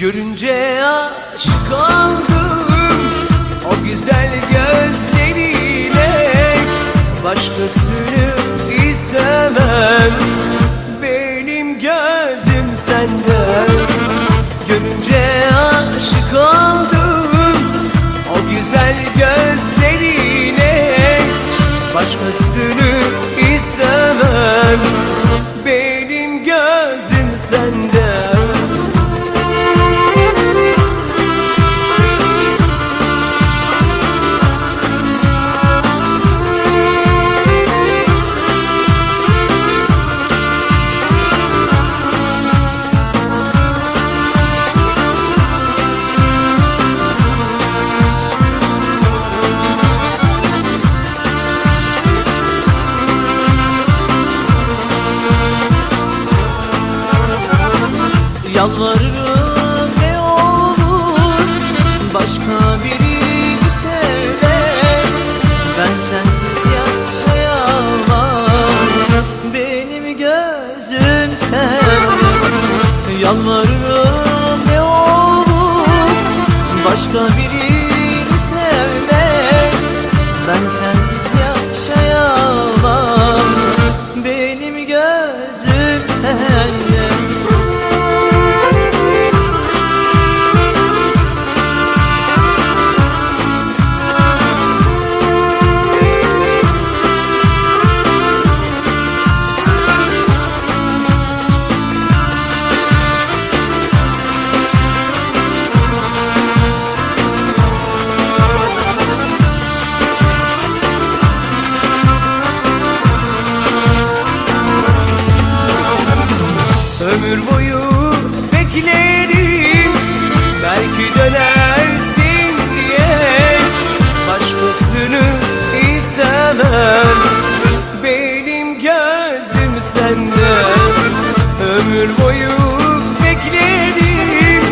Görünce aşık oldum. O güzel gözleriyle Başkasını istemem Benim gözüm sende. Görünce Yalvarırım ne olur Başka birini söyle Ben sensiz yaşayamam Benim gözüm sen Yalvarırım ne olur Başka birini Ömür boyu beklerim. Belki dönersin diye Başkasını istemem Benim gözüm sende Ömür boyu beklerim.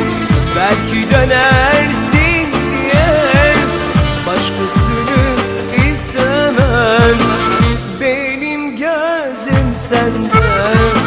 Belki dönersin diye Başkasını istemem Benim gözüm sende